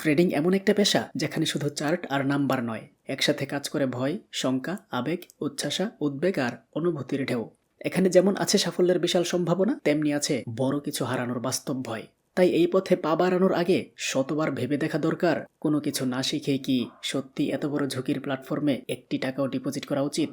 Trading এমন একটা পেশা যেখানে শুধু চার্ট আর নাম্বার নয়, একসাথে কাজ করে ভয়, শঙ্কা, আবেগ, উচ্ছ্বাসা, উদ্বেগ আর অনুভূতির ঢেউ। এখানে যেমন আছে সাফল্যের বিশাল সম্ভাবনা, তেমনি আছে বড় কিছু হারানোর বাস্তব ভয়। তাই এই পথে পা বাড়ানোর আগে শতবার ভেবে দেখা দরকার, কোনো কিছু না শিখে কি সত্যি এত বড় ঝুঁকির প্ল্যাটফর্মে একটি টাকাও ডিপোজিট করা উচিত?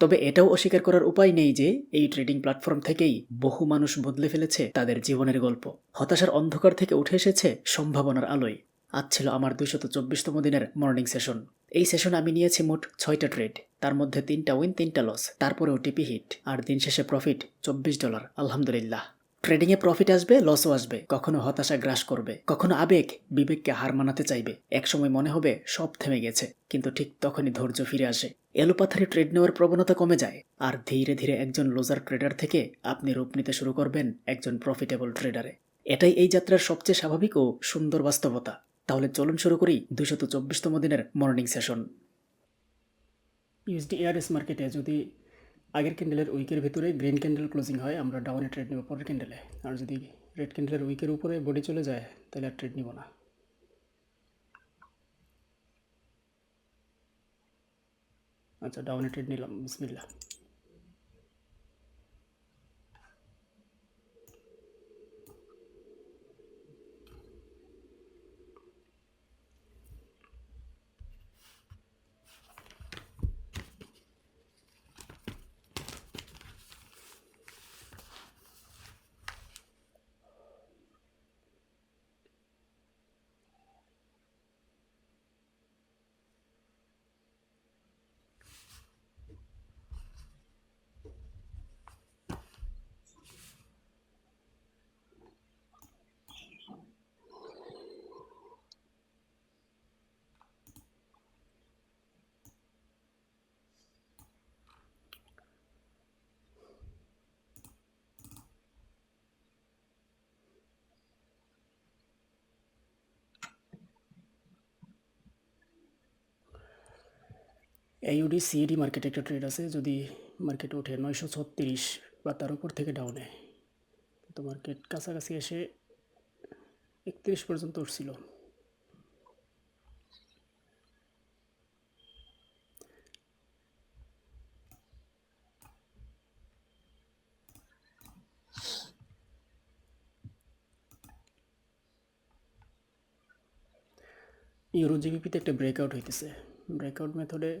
তবে এটাও অস্বীকার করার উপায় নেই যে এই ট্রেডিং প্ল্যাটফর্ম থেকেই বহু মানুষ বদলে ফেলেছে তাদের জীবনের গল্প। হতাশার অন্ধকার থেকে উঠে এসেছে সম্ভাবনার আলোয়। আজ ছিল আমার দুইশত চব্বিশতম দিনের মর্নিং সেশন এই সেশনে আমি নিয়েছি মোট ছয়টা ট্রেড তার মধ্যে তিনটা উইন তিনটা লস তারপরেও টিপি হিট আর দিন শেষে প্রফিট চব্বিশ ডলার আলহামদুলিল্লাহ। ট্রেডিংয়ে প্রফিট আসবে লসও আসবে, কখনো হতাশা গ্রাস করবে, কখনো আবেগ, বিবেককে হার মানাতে চাইবে, একসময় মনে হবে সব থেমে গেছে, কিন্তু ঠিক তখনই ধৈর্য ফিরে আসে। এলোপাথারি ট্রেড নেওয়ার প্রবণতা কমে যায়, আর ধীরে ধীরে একজন লোজার ট্রেডার থেকে আপনি রূপ নিতে শুরু করবেন একজন প্রফিটেবল ট্রেডারে এটাই এই যাত্রার সবচেয়ে স্বাভাবিক ও সুন্দর বাস্তবতা। তাহলে চলুন শুরু করি দুশত চব্বিশতম দিনের মর্নিং সেশন। ইউএসডি এআরএস মার্কেটে যদি আগের ক্যান্ডেলের উইকের ভিতরে গ্রিন ক্যান্ডেল ক্লোজিং হয়, আমরা ডাউনে ট্রেড নেব পরের ক্যান্ডেলে। আর যদি রেড ক্যান্ডেলের উইকের উপরে বডি চলে যায়, তাহলে আর ট্রেড নিব না। আচ্ছা ডাউনে ট্রেড নিলাম বিসমিল্লা এইউডি সিএডি মার্কেটে একটা ট্রেড আছে, যদি মার্কেট ওঠে নয়শো ছত্রিশ বা তার উপর থেকে ডাউনে তো মার্কেট কাছাকাছি এসে একত্রিশ পর্যন্ত উঠছিল। ইউরো জিবিপিতে একটা ব্রেকআউট হইতেছে। ব্রেকআউট মেথডে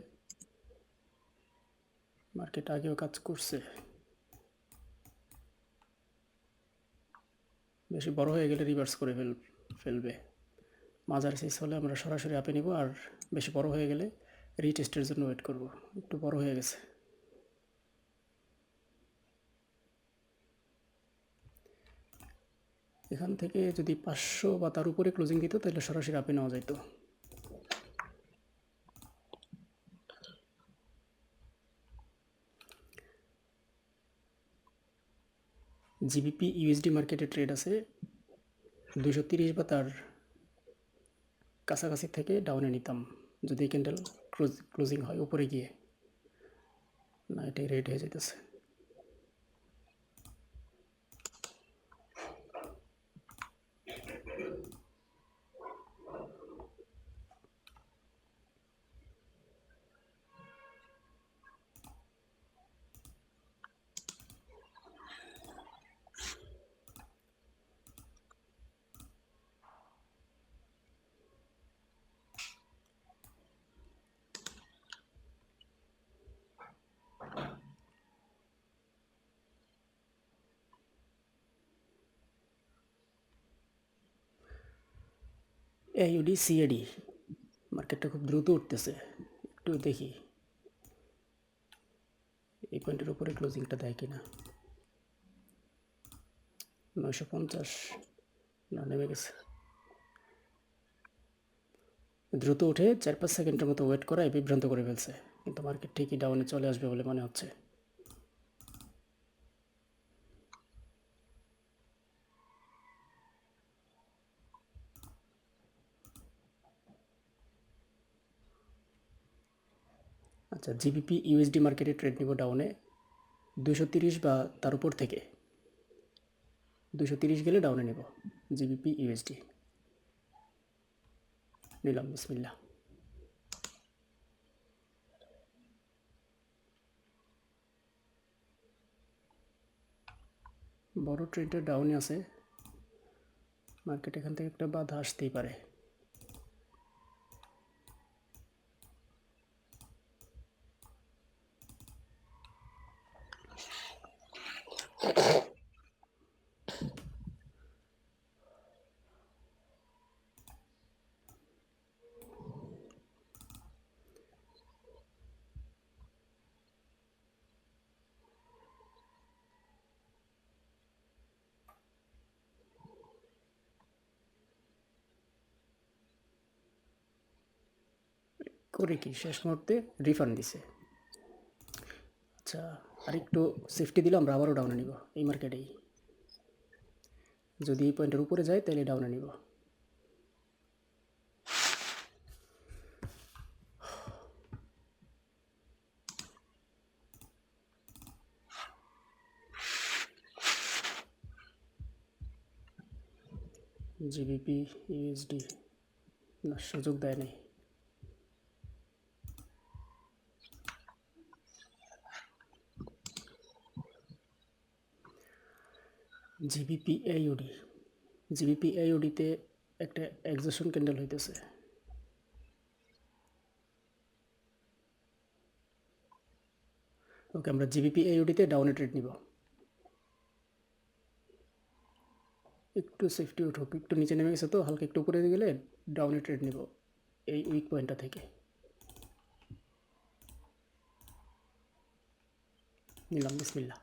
মার্কেট আগেও কাজ করছে। বেশি বড় হয়ে গেলে রিভার্স করে ফেল ফেলবে। মাজার শেষ হলে আমরা সরাসরি আপে নিব আর বেশি বড় হয়ে গেলে রিটেস্টের জন্য ওয়েট করব। একটু বড় হয়ে গেছে। এখান থেকে যদি পাঁচশো বা তার উপরে ক্লোজিং দিত তাহলে সরাসরি আপে নেওয়া যেত জিবিপি ইউএসডি মার্কেটে ট্রেড আছে। দুশো তিরিশ বা তার কাছাকাছি থেকে ডাউনে নিতাম। যদি ক্যান্ডেল ক্লোজ ক্লোজিং হয়, উপরে গিয়ে। না, এটাই রেড হয়ে যেতেছে এইউডি সিএডি মার্কেটটা খুব দ্রুত উঠতেছে। একটু দেখি। এই পয়েন্টের উপরে ক্লোজিংটা দেয় কিনা। নয়শো পঞ্চাশ। না, নেমে গেছে। দ্রুত উঠে চার পাঁচ সেকেন্ডের মতো ওয়েট করায় বিভ্রান্ত করে ফেলছে। কিন্তু মার্কেট ঠিকই ডাউনে চলে আসবে বলে মনে হচ্ছে। আচ্ছা জিবিপি ইউএসডি মার্কেটে ট্রেড নিব ডাউনে দুশো তিরিশ বা তার উপর থেকে? দুশো তিরিশ গেলে ডাউনে নেব, জিবিপি ইউএসডি। নিলাম বিসমিল্লা বড় ট্রেনটা ডাউনে আছে মার্কেট এখান থেকে একটা বাধা আসতেই পারে। করে কি? শেষ মুহূর্তে রিফান্ড দিছে। আচ্ছা আর একটু সেফটি দিলে আমরা আবারও ডাউনে নিব, এই মার্কেটেই যদি এই পয়েন্টের উপরে যায়, তাহলে ডাউনে নিব। জিবিপি ইউএসডি না, সুযোগ দেয় নাই। জিবিপি এইউডি জিবিপি এইউডিতে একটা এক্সেশন ক্যান্ডেল হইতেছে। ওকে, আমরা জিবিপি এইউডিতে ডাউনে ট্রেড নিব। একটু সেফটি উঠুক, একটু নিচে নেমে গেছে তো, হালকা একটু উপরে গেলে ডাউনে ট্রেড নিব এই উইক পয়েন্টটা থেকে। নিলাম বিসমিল্লা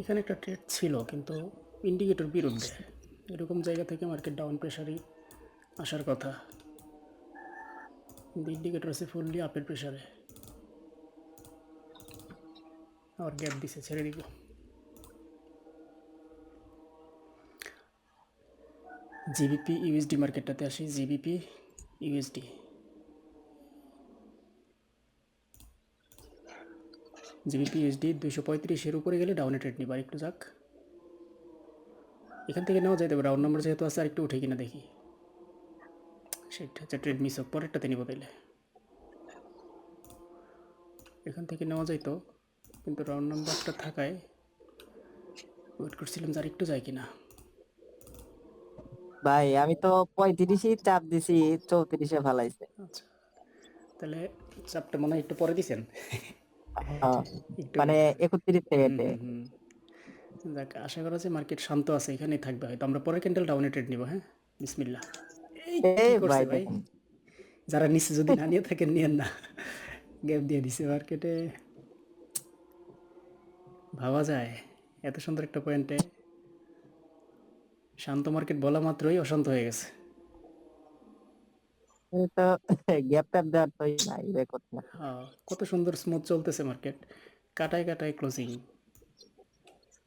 এখানে একটা ট্রেড ছিল, কিন্তু ইন্ডিকেটর বিরুদ্ধে। এরকম জায়গা থেকে মার্কেট ডাউন প্রেশারই আসার কথা। কিন্তু ইন্ডিকেটর আছে ফুললি আপের প্রেশারে আবার গ্যাপ দিছে, ছেড়ে দিব। জিবিপি ইউএসডি মার্কেটটাতে আসি জিবিপি ইউএসডি জিবিপি ইউএসডি দুইশো পঁয়ত্রিশের উপরে গেলে ডাউনে ট্রেড নিবার একটু যাক। এখান থেকে নেওয়া যায় তবে রাউন্ড নাম্বার যেহেতু আছে আর একটু উঠে কিনা দেখি। সেটা হচ্ছে ট্রেড মিস হোক পরেরটাতে নিব তাইলে। এখান থেকে নেওয়া যাইতো কিন্তু রাউন্ড নাম্বারটা থাকায় ওয়েট করছিলাম যে আর একটু যায় কিনা। ভাই আমি তো পঁয়ত্রিশই চাপ দিছি চৌত্রিশে ফালাইছে। আচ্ছা তাহলে চাপটা মনে হয় একটু পরে দিছেন। মানে একত্রিশ হুম। যাক আশা করা যায় মার্কেট শান্ত আছে এখানেই থাকবে হয়তো। আমরা পরে ক্যান্ডেল ডাউনে ট্রেড নিব হ্যাঁ? বিসমিল্লাহ। এই ভাই ভাই? যারা নিচে যদি না নিয়ে থাকেন নিয়েন না। গ্যাপ দিয়ে দিছে মার্কেটে ভাবা যায় এত সুন্দর একটা পয়েন্টে শান্ত মার্কেট বলা মাত্রই অশান্ত হয়ে গেছে। তো গ্যাপ ট্যাপ দেওয়ার তো নাই রেকর্ড না। হ্যাঁ, কত সুন্দর স্মুথ চলতেছে মার্কেট কাটায় কাটায় ক্লোজিং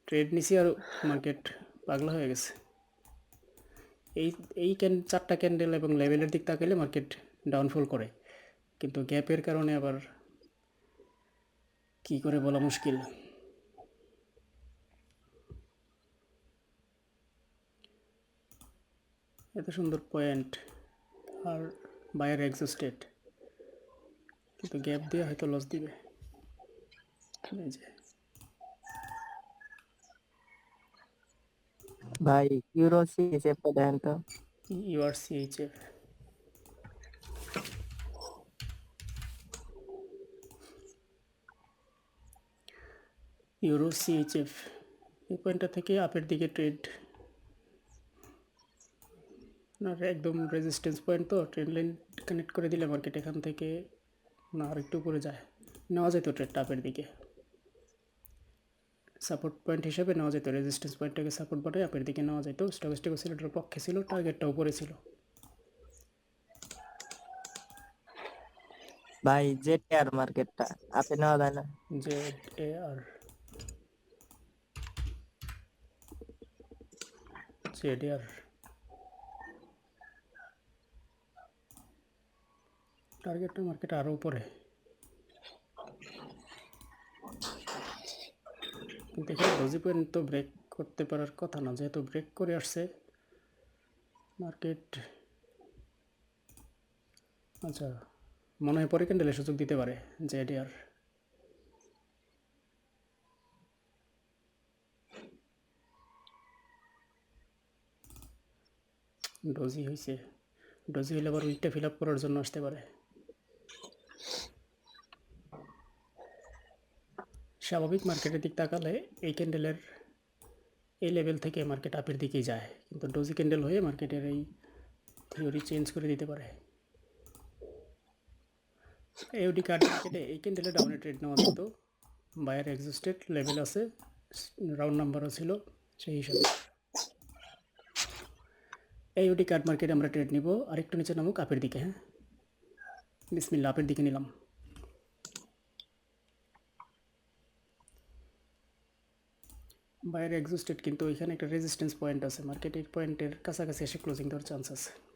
ট্রেড নিছি আর মার্কেট পাগলা হয়ে গেছে। এই এই ক্যান চারটা ক্যান্ডেল এবং লেভেলের দিক তাকাইলে মার্কেট ডাউনফল করে। কিন্তু গ্যাপের কারণে আবার কি করে বলা মুশকিল। এত সুন্দর পয়েন্ট আর বায়ার এক্সস্টেড কিন্তু গ্যাপ দিয়ে হয়তো লস দিবে। ভাই ইউরো সিএসএফ দেখেন তো। ইউআরসিএইচএফ ইউরো সিএইচএফ এই পয়েন্টটা থেকে আপের দিকে ট্রেড না একদম রেজিস্ট্যান্স পয়েন্ট তো ট্রেন লাইন কানেক্ট করে দিলে মার্কেট এখান থেকে না আর একটু উপরে যায়। নেওয়া যেত ট্রেড টাপের দিকে। সাপোর্ট পয়েন্ট হিসেবে নেওয়া যেত রেজিস্ট্যান্স পয়েন্টটাকে সাপোর্ট বাটায় আপের দিকে নেওয়া যেত। স্টকেস্টিক সিলেটের পক্ষে ছিল টার্গেটটা উপরে ছিল। ভাই জেড জেটিআর মার্কেটটা আপনি নেওয়া যায় না। জেড এ আর জেড আর টার্গেটটা মার্কেট আরও উপরে। কিন্তু এখানে ডোজি পয়েন্ট তো ব্রেক করতে পারার কথা না, যেহেতু ব্রেক করে আসছে মার্কেট আচ্ছা মনে হয় পরে ক্যান্ডেলের সুযোগ দিতে পারে জেডিআর ডোজি হয়েছে ডোজি হলে আবার উইকটা ফিল আপ করার জন্য আসতে পারে। স্বাভাবিক মার্কেটের দিক তাকালে এই ক্যান্ডেলের এই লেভেল থেকে মার্কেট আপের দিকেই যায়। কিন্তু ডোজি ক্যান্ডেল হয়ে মার্কেটের এই থিওরি চেঞ্জ করে দিতে পারে। এওডি কার্ড মার্কেটে এই ক্যান্ডেলে ডাউনে ট্রেড নেওয়া যেত বায়ার এক্সিস্টেড লেভেল আছে রাউন্ড নাম্বারও ছিল সেই হিসাবে। এই ওটি কার্ড মার্কেটে আমরা ট্রেড নিব, আরেকটু নিচে নামুক আপের দিকে হ্যাঁ? বিসমিল্লা আপের দিকে নিলাম। বাইরে এক্সিস্টেড কিন্তু ওইখানে একটা রেজিস্ট্যান্স পয়েন্ট আছে। মার্কেটের পয়েন্টের কাছাকাছি এসে ক্লোজিং দেওয়ার চান্স আছে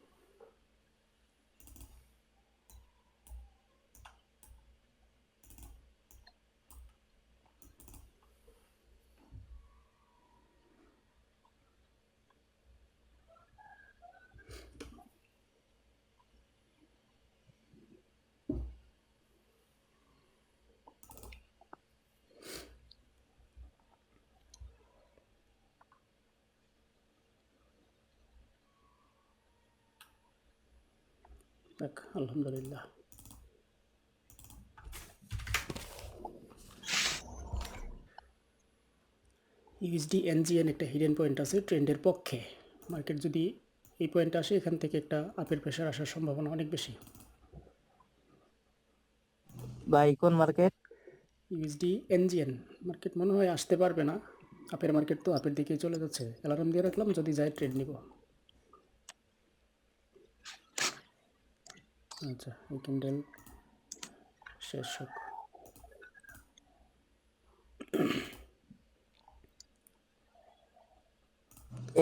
দেখ আলহামদুলিল্লাহ ইউএসডি এনজিএন একটা হিডেন পয়েন্ট আছে ট্রেন্ডের পক্ষে। মার্কেট যদি এই পয়েন্ট আসে এখান থেকে একটা আপের প্রেশার আসার সম্ভাবনা অনেক বেশি। ভাই কোন মার্কেট ইউএসডি এনজিএন মার্কেট মনে হয় আসতে পারবে না। আপের মার্কেট তো আপের দিকে চলে যাচ্ছে। অ্যালার্ম দিয়ে রাখলাম যদি যায় ট্রেড নিব। আচ্ছা শেষ হোক।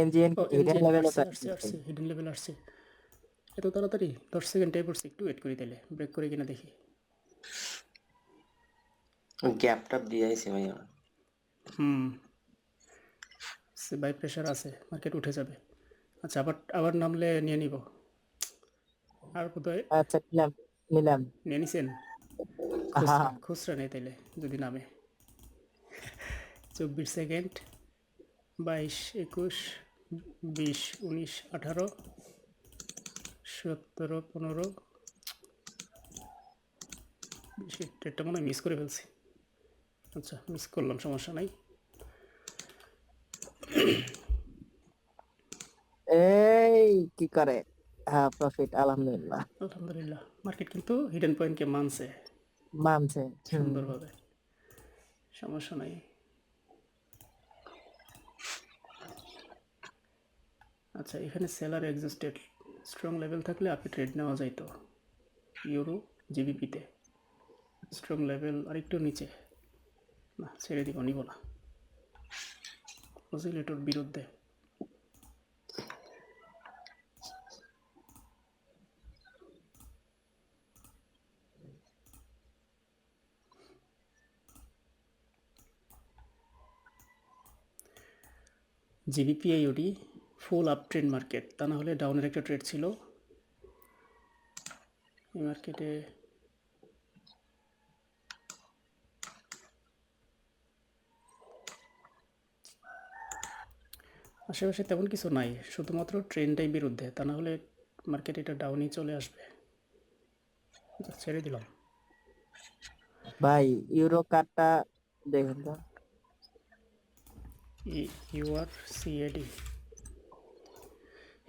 এনজিএন হিডেন লেভেলে আসছে হিডেন লেভেল আসছে এত তাড়াতাড়ি দশ সেকেন্ড টাইপ করছে একটু ওয়েট করে দিলে ব্রেক করে কিনা দেখি। গ্যাপ টাপ দিয়ে আইছে ভাইয়া হুম। সে বাই প্রেশার আছে মার্কেট উঠে যাবে। আচ্ছা আবার আবার নামলে নিয়ে নিব। আর কোথায়? আচ্ছা নিলাম নিলাম। নিয়ে নিছেন। খুচরা- নেই তাইলে যদি নামে। চব্বিশ সেকেন্ড বাইশ একুশ বিশ উনিশ আঠারো সতেরো পনেরো ডেটটা মনে হয় মিস করে ফেলছি। আচ্ছা মিস করলাম সমস্যা নাই। এই কি করে? প্রফিট আলহামদুলিল্লাহ আলহামদুলিল্লাহ মার্কেট কিন্তু হিডেন পয়েন্টকে মানছে। মানছে সুন্দরভাবে। সমস্যা নাই। আচ্ছা এখানে সেলার এক্সিস্টেড স্ট্রং লেভেল থাকলে আপনি ট্রেড নেওয়া যাইতো ইউরো জিবিপিতে স্ট্রং লেভেল আরেকটু নিচে। না ছেড়ে দিব নিব না। অসিলেটর বিরুদ্ধে। জিবিপিআইওডি ফুল আপ ট্রেড মার্কেট তা না হলে ডাউনের একটা ট্রেড ছিল। এই মার্কেটে আশেপাশে তেমন কিছু নাই, শুধুমাত্র ট্রেনটাই বিরুদ্ধে। তা না হলে মার্কেট এটা ডাউনই চলে আসবে। ছেড়ে দিলাম। ভাই ইউরো কার্ডটা দেখুন তো। ইউআর সিএডি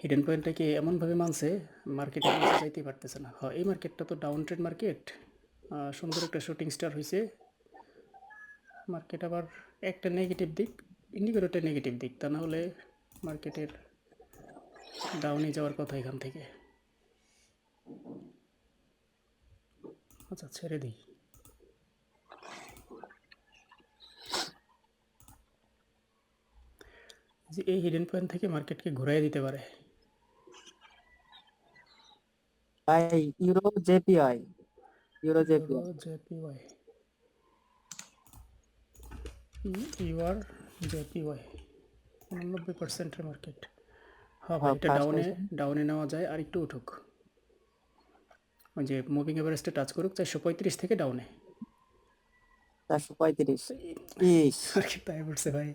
হিডেন পয়েন্টটাকে এমনভাবে মানছে মার্কেটে যাইতেই পারতেছে না হয় এই মার্কেটটা তো ডাউন ট্রেড মার্কেট সুন্দর একটা শুটিং স্টার হয়েছে মার্কেট আবার একটা নেগেটিভ দিক ইন্ডিকেটরটা নেগেটিভ দিক তা না হলে মার্কেটের ডাউনে যাওয়ার কথা এখান থেকে আচ্ছা ছেড়ে দিই। যে এই হিডেন পয়েন্ট থেকে মার্কেটকে ঘুরাই দিতে পারে। ভাই euro JPY euro JPY JPY EUR JPY উননব্বই পার্সেন্টের মার্কেট হ্যাঁ ভাই হ্যাঁ, এটা ডাউনে ডাউনে নেওয়া যায় আর একটু উঠুক। ওই যে মুভিং এভারেজটা টাচ করুক চারশো পঁয়ত্রিশ থেকে ডাউনে চারশো পঁয়ত্রিশ। তাই পড়ছে ভাই।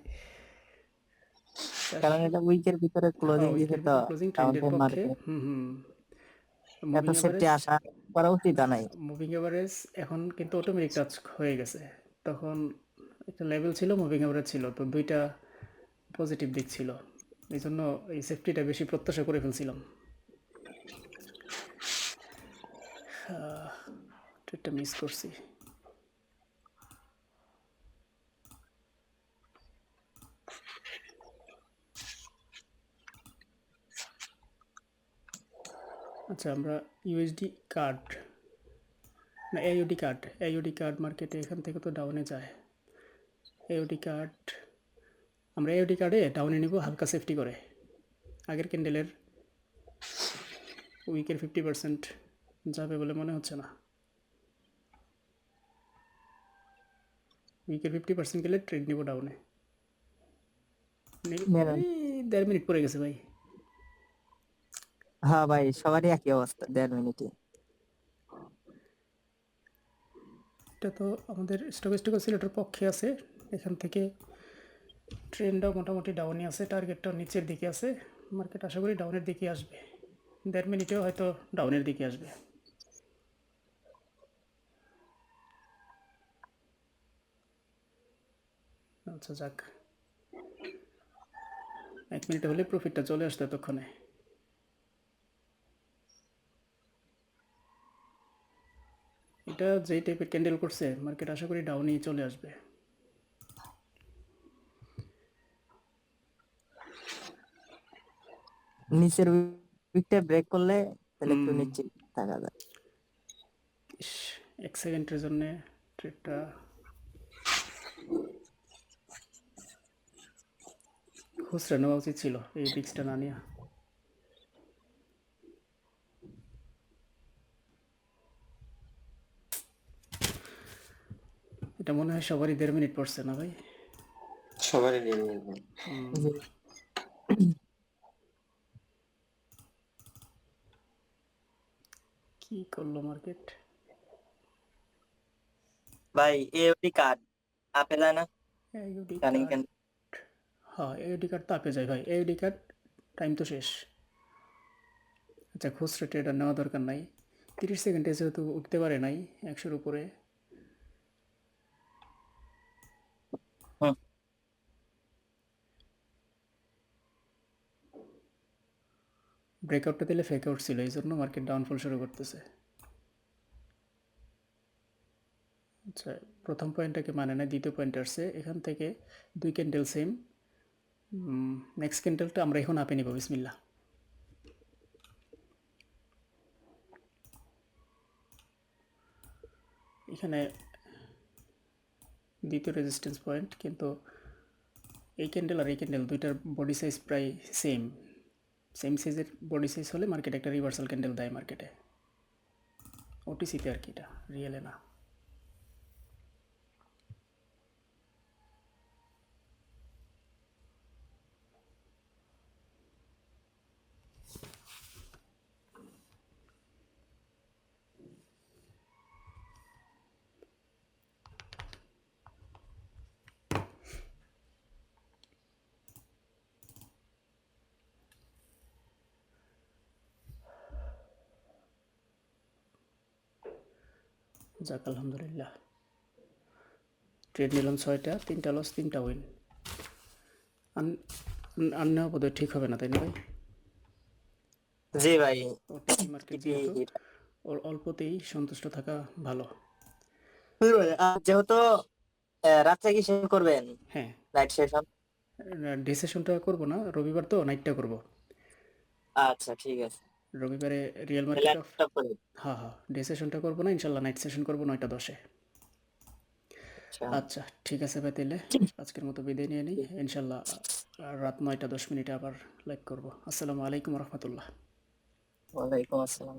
কারণ এটা উইকের ভিতরে ক্লোজিং দিছে তো ট্রেন্ডের পক্ষে। হুম হুম। এত সেফটি আশা করা উচিত নাই। মুভিং এভারেজ এখন কিন্তু অটোমেটিক টাচ হয়ে গেছে। তখন একটা লেভেল ছিল মুভিং এভারেজ ছিল তো দুইটা পজিটিভ দিক ছিল। এই জন্য এই সেফটিটা বেশি প্রত্যাশা করে ফেলছিলাম। ট্রেডটা মিস করছি। আচ্ছা আমরা ইউএসডি কার্ড না এআইওডি কার্ড এআইওডি কার্ড মার্কেটে এখান থেকে তো ডাউনে যায়। এআইওডি কার্ড আমরা এআইওডি কার্ডে ডাউনে নিব হালকা সেফটি করে। আগের ক্যান্ডেলের উইকের ফিফটি পার্সেন্ট যাবে বলে মনে হচ্ছে না। উইকের ফিফটি পার্সেন্ট গেলে ট্রেড নিব ডাউনে দেড় মিনিট পরে গেছে ভাই। হ্যাঁ ভাই, সবারই একই অবস্থা, দেড় মিনিটে এটা তো আমাদের স্টক সিলেটের পক্ষে আছে। এখান থেকে ট্রেনটাও মোটামুটি ডাউনে আছে টার্গেটটাও নিচের দিকে আছে। মার্কেট আশা করি ডাউনের দিকে আসবে। দেড় মিনিটেও হয়তো ডাউনের দিকে আসবে। আচ্ছা যাক। এক মিনিট হলে প্রফিটটা চলে আসতো এতক্ষণে। এটা যেই টাইপের ক্যান্ডেল করছে মার্কেট আশা করি ডাউনেই চলে আসবে। নিচের উইকটা ব্রেক করলে তাহলে একটু নিচে থাকা যায়। এক সেকেন্ডের জন্য ট্রেডটা খুচরা নেওয়া উচিত ছিল এই রিক্সটা না নিয়ে। এটা মনে হয় সবারই দেড় মিনিট পড়ছে না ভাই? সবারই নিয়ে জি। কি করল মার্কেট? ভাই এওডি কার্ড আপে যায় না? Running card. হ্যাঁ এআইডি কার্ড তো আপে যায় ভাই। এআইডি কার্ড টাইম তো শেষ। আচ্ছা খুচরা ট্রেডার নেওয়া দরকার নাই। তিরিশ সেকেন্ডে যেহেতু উঠতে পারে নাই একশোর উপরে। ব্রেকআউটটা দিলে ফেক আউট ছিল এই জন্য মার্কেট ডাউনফল শুরু করতেছে। আচ্ছা প্রথম পয়েন্টটাকে মানে না দ্বিতীয় পয়েন্ট আসছে। এখান থেকে দুই ক্যান্ডেল সেম নেক্সট ক্যান্ডেলটা আমরা এখন আপে নিব বিসমিল্লা এখানে দ্বিতীয় রেজিস্ট্যান্স পয়েন্ট কিন্তু এই ক্যান্ডেল আর এই ক্যান্ডেল দুইটার বডি সাইজ প্রায় সেম সেম সাইজের বডি সাইজ হলে মার্কেট একটা রিভার্সাল ক্যান্ডেল দেয় মার্কেটে ওটিসিতে আর কি এটা রিয়েলে না। যাক আলহামদুলিল্লাহ। ট্রেড নিলাম ছয়টা তিনটা লস তিনটা উইন আন নেওয়া বোধহয় ঠিক হবে না তাই না ভাই? জি ভাই। মার্কেট যেহেতু ওর অল্পতেই সন্তুষ্ট থাকা ভালো। যেহেতু রাত্রে কি শেষ করবেন? হ্যাঁ। নাইট সেশন ডে সেশনটা করব না রবিবার তো নাইটটা করব। আচ্ছা ঠিক আছে। রবিবারে রিয়েল মার্কেট অফ হ্যাঁ হ্যাঁ ডে সেশনটা করব না ইনশাল্লাহ নাইট সেশন করব নয়টা দশে। আচ্ছা। আচ্ছা ঠিক আছে ভাই তাহলে আজকের মতো বিদায় নিয়ে নিই। ইনশাল্লাহ রাত নয়টা দশ মিনিটে আবার লাইক করব। আসসালামু আলাইকুম রহমতুল্লাহ। ওয়ালাইকুম আসসালাম